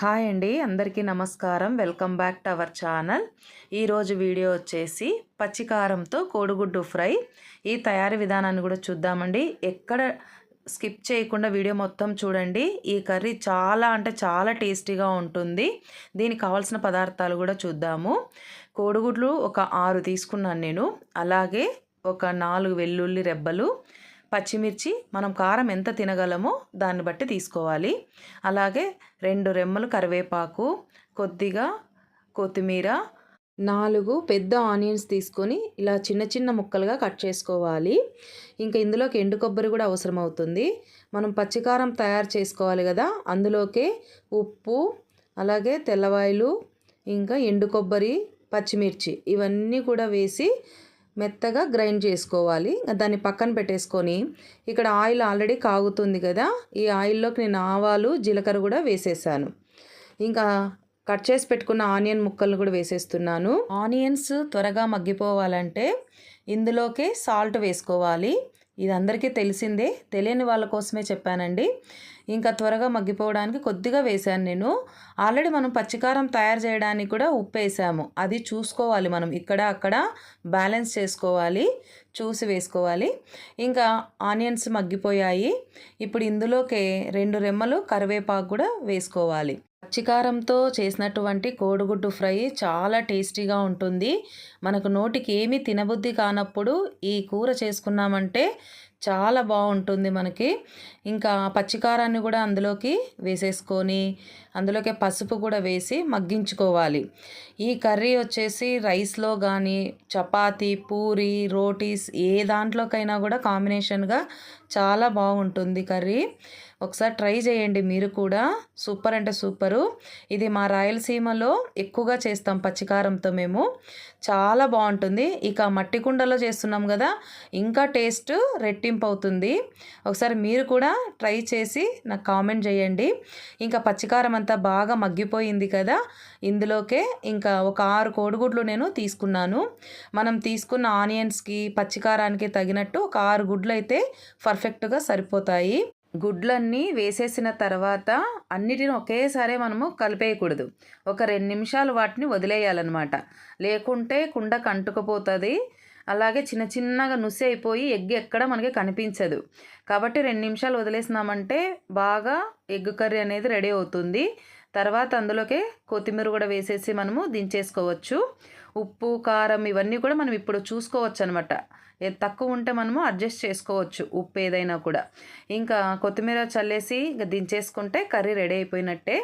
Hi అండి అందరికీ నమస్కారం. Welcome back to our channel. ఈరోజు వీడియో వచ్చేసి పచ్చికారంతో కోడిగుడ్డు ఫ్రై. ఈ తయారీ విధానాన్ని కూడా చూద్దామండి. ఎక్కడ స్కిప్ చేయకుండా వీడియో మొత్తం చూడండి. ఈ కర్రీ చాలా అంటే చాలా టేస్టీగా ఉంటుంది. దీనికి కావాల్సిన పదార్థాలు కూడా చూద్దాము. కోడిగుడ్లు ఒక ఆరు తీసుకున్నాను నేను. అలాగే ఒక నాలుగు వెల్లుల్లి రెబ్బలు పచ్చిమిర్చి మనం కారం ఎంత తినగలమో దాన్ని బట్టి తీసుకోవాలి. అలాగే రెండు రెమ్మలు కరివేపాకు కొద్దిగా కొత్తిమీర నాలుగు పెద్ద ఆనియన్స్ తీసుకొని ఇలా చిన్న చిన్న ముక్కలుగా కట్ చేసుకోవాలి. ఇంకా ఇందులోకి ఎండు కొబ్బరి కూడా అవసరం అవుతుంది మనం పచ్చికారం తయారు చేసుకోవాలి కదా అందులోకే ఉప్పు అలాగే తెల్లవాయలు ఇంకా ఎండు కొబ్బరి పచ్చిమిర్చి ఇవన్నీ కూడా వేసి మెత్తగా గ్రైండ్ చేసుకోవాలి. దాన్ని పక్కన పెట్టేసుకొని ఇక్కడ ఆయిల్ ఆల్రెడీ కాగుతుంది కదా ఈ ఆయిల్లోకి నేను ఆవాలు జీలకర్ర కూడా వేసేసాను. ఇంకా కట్ చేసి పెట్టుకున్న ఆనియన్ ముక్కలను కూడా వేసేస్తున్నాను. ఆనియన్స్ త్వరగా మగ్గిపోవాలంటే ఇందులోకే సాల్ట్ వేసుకోవాలి. ఇది అందరికీ తెలిసిందే. తెలియని వాళ్ళ కోసమే చెప్పానండి. ఇంకా త్వరగా మగ్గిపోవడానికి కొద్దిగా వేసాను నేను. ఆల్రెడీ మనం పచ్చికారం తయారు చేయడానికి కూడా ఉప్పు వేసాము అది చూసుకోవాలి మనం. ఇక్కడ అక్కడ బ్యాలెన్స్ చేసుకోవాలి. చూసి వేసుకోవాలి. ఇంకా ఆనియన్స్ మగ్గిపోయాయి. ఇప్పుడు ఇందులోకే రెండు రెమ్మలు కరివేపాకు కూడా వేసుకోవాలి. పచ్చికారంతో చేసినటువంటి కోడిగుడ్డు ఫ్రై చాలా టేస్టీగా ఉంటుంది. మనకు నోటికి ఏమీ తినబుద్ధి కానప్పుడు ఈ కూర చేసుకున్నామంటే చాలా బాగుంటుంది మనకి. ఇంకా పచ్చికారాన్ని కూడా అందులోకి వేసేసుకొని అందులోకి పసుపు కూడా వేసి మగ్గించుకోవాలి. ఈ కర్రీ వచ్చేసి రైస్లో కానీ చపాతీ పూరి రోటీస్ ఏ దాంట్లోకైనా కూడా కాంబినేషన్గా చాలా బాగుంటుంది కర్రీ. ఒకసారి ట్రై చేయండి మీరు కూడా. సూపర్ అంటే సూపరు. ఇది మా రాయలసీమలో ఎక్కువగా చేస్తాం పచ్చికారంతో మేము. చాలా బాగుంటుంది. ఇక మట్టి కుండలో చేస్తున్నాం కదా ఇంకా టేస్ట్ రెట్టింపు అవుతుంది ఒకసారి మీరు కూడా ట్రై చేసి నాకు కామెంట్ చేయండి. ఇంకా పచ్చికారం అంతా బాగా మగ్గిపోయింది కదా ఇందులోకే ఇంకా ఒక ఆరు కోడిగుడ్లు నేను తీసుకున్నాను. మనం తీసుకున్న ఆనియన్స్కి పచ్చికారానికి తగినట్టు ఒక ఆరు గుడ్లు అయితే పర్ఫెక్ట్గా సరిపోతాయి. గుడ్లన్నీ వేసేసిన తర్వాత అన్నిటిని ఒకేసారి మనము కలిపేయకూడదు. ఒక రెండు నిమిషాలు వాటిని వదిలేయాలన్నమాట. లేకుంటే కుండ కంటుకుపోతుంది. అలాగే చిన్న చిన్నగా నుసి అయిపోయి ఎగ్ ఎక్కడ మనకి కనిపించదు. కాబట్టి రెండు నిమిషాలు వదిలేసినామంటే బాగా ఎగ్ కర్రీ అనేది రెడీ అవుతుంది. తర్వాత అందులోకే కొత్తిమీర కూడా వేసేసి మనము దించేసుకోవచ్చు. ఉప్పు కారం ఇవన్నీ కూడా మనం ఇప్పుడు చూసుకోవచ్చు అనమాట తక్కువ ఉంటే మనము అడ్జస్ట్ చేసుకోవచ్చు ఉప్పు ఏదైనా కూడా. ఇంకా కొత్తిమీర చల్లేసి ఇంకా దించేసుకుంటే కర్రీ రెడీ అయిపోయినట్టే.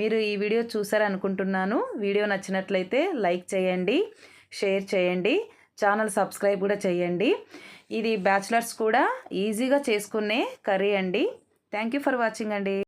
మీరు ఈ వీడియో చూసారనుకుంటున్నాను. వీడియో నచ్చినట్లయితే లైక్ చేయండి షేర్ చేయండి. ఛానల్ సబ్స్క్రైబ్ కూడా చేయండి. ఇది బ్యాచిలర్స్ కూడా ఈజీగా చేసుకునే కర్రీ అండి. థ్యాంక్ యూ ఫర్ వాచింగ్ అండి.